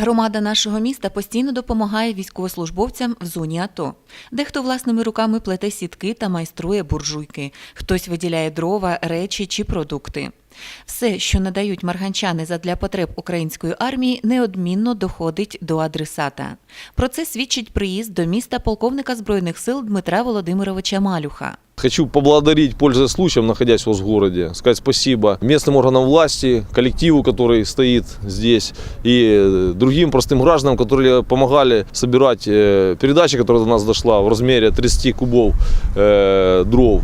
Громада нашого міста постійно допомагає військовослужбовцям в зоні АТО. Дехто власними руками плете сітки та майструє буржуйки, хтось виділяє дрова, речі чи продукти. Все, що надають марганчани задля потреб української армії, неодмінно доходить до адресата. Про це свідчить приїзд до міста полковника збройних сил Дмитра Володимировича Малюха. Хочу поблагодарить, пользуясь случаем, находясь у вас в городе, сказать спасибо местным органам власти, коллективу, который стоит здесь, и э, другим простым гражданам, которые помогали собирать э, передачи, которая до нас дошла в размере 30 кубов э, дров.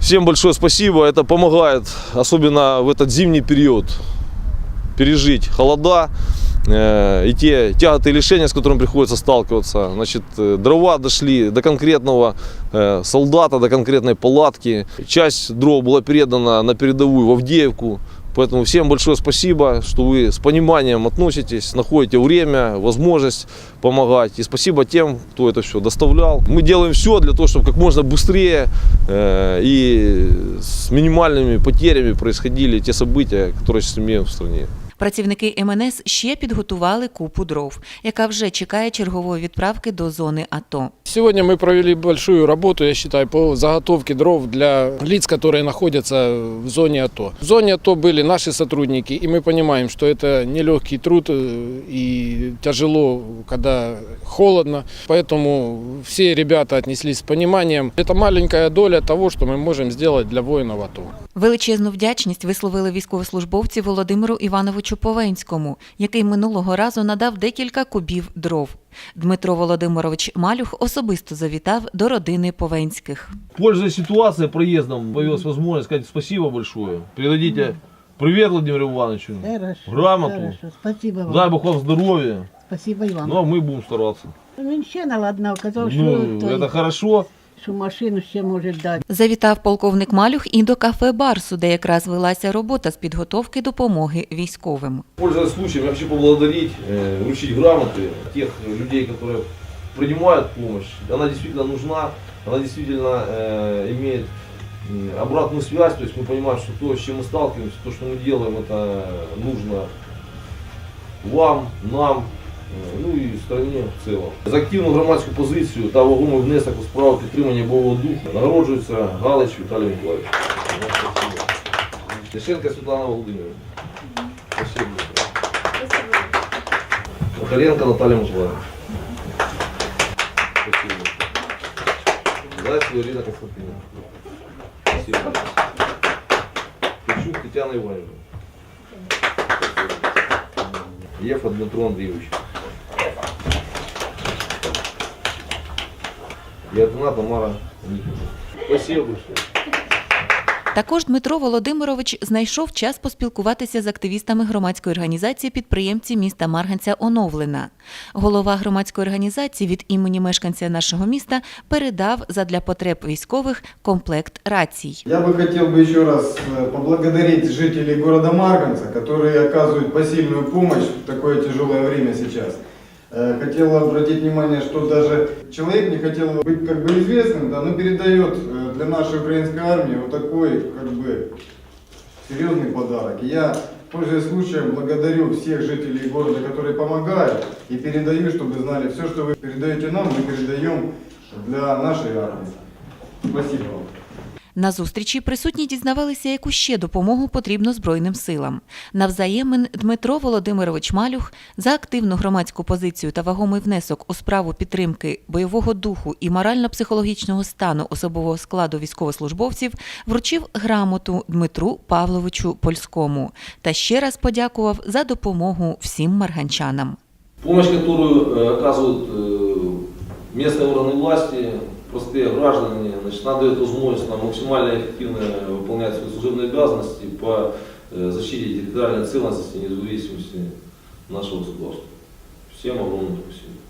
Всем большое спасибо, это помогает, особенно в этот зимний период, пережить холода э, и те тяготы и лишения, с которыми приходится сталкиваться. Значит, э, дрова дошли до конкретного э, солдата, до конкретной палатки. Часть дров была передана на передовую в Авдеевку. Поэтому всем большое спасибо, что вы с пониманием относитесь, находите время, возможность помогать. И спасибо тем, кто это все доставлял. Мы делаем все для того, чтобы как можно быстрее э, и с минимальными потерями происходили те события, которые сейчас имеем в стране. Працівники МНС ще підготували купу дров, яка вже чекає чергової відправки до зони АТО. Сегодня мы провели большую работу, я считаю, по заготовке дров для лиц, которые находятся в зоне АТО. В зоне АТО были наши сотрудники, и мы понимаем, что это нелегкий труд э, и тяжело, когда холодно. Поэтому все ребята отнеслись с пониманием. Это маленькая доля того, что мы можем сделать для воинов АТО. Величезну вдячність висловили військовослужбовці Володимиру Івановичу Повенському, який минулого разу надав декілька кубів дров. Дмитро Володимирович Малюх особисто завітав до родини Повенських. Пользуясь ситуацией, проездом, появилась возможность сказать спасибо большое. Передадите привет Владимиру Ивановичу. Хорошо. Грамоту. Хорошо. Спасибо вам. Дай Бог вам здоровья. Спасибо и вам. Ну а мы будем стараться. Він ще наладно казав, що, Ну, той, это хорошо що машину ще може дати. Завітав полковник Малюх і до кафе Барсу, де якраз велася робота з підготовки допомоги військовим. Пользуясь случаем, я хочу поблагодарить, э, вручить грамоты тех людей, которые принимают помощь. Она действительно нужна, она действительно э, имеет м, обратную связь, то есть мы понимаем, что то, с чем мы сталкиваемся, то, что мы делаем, это нужно вам, нам, е, ну і стране в цілому. За активну громадську позицію та вагомий внесок у справу підтримання бойового духу нагороджується Галич Віталій Миколаївич. Лишенко Світлана Володимирівна. Макаренко Наталья Миколаївна. Спасибо. Зайцева Ирина Константиновна. Спасибо. Печук Тетяна Ивановна. Ефа Дмитро Андреевич. И одна Тамара Никитина. Спасибо большое. Також Дмитро Володимирович знайшов час поспілкуватися з активістами громадської організації підприємці міста Марганця Оновлена. Голова громадської організації від імені мешканця нашого міста передав задля потреб військових комплект рацій. Я бы хотел бы еще раз э, поблагодарить жителей города Марганца, которые оказывают посильную помощь в такое тяжелое время Э, Хотел обратить внимание, что даже человек не хотел быть как бы известным, да, но передает э, для нашей украинской армии вот такой как бы серьезный подарок. И я, пользуясь случаем, благодарю всех жителей города, которые помогают, и передаю, чтобы знали, все, что вы передаете нам, мы передаем для нашей армии. Спасибо вам. На зустрічі присутні дізнавалися, яку ще допомогу потрібно Збройним силам. Навзаємин Дмитро Володимирович Малюх за активну громадську позицію та вагомий внесок у справу підтримки бойового духу і морально-психологічного стану особового складу військовослужбовців вручив грамоту Дмитру Павловичу Польському та ще раз подякував за допомогу всім марганчанам. Помощь, которую э, оказывают э, местные органы власти, простые граждане, значит, она дает возможность нам максимально эффективно выполнять свои служебные обязанности по э, защите территориальной целостности и независимости нашего государства. Всем огромное спасибо.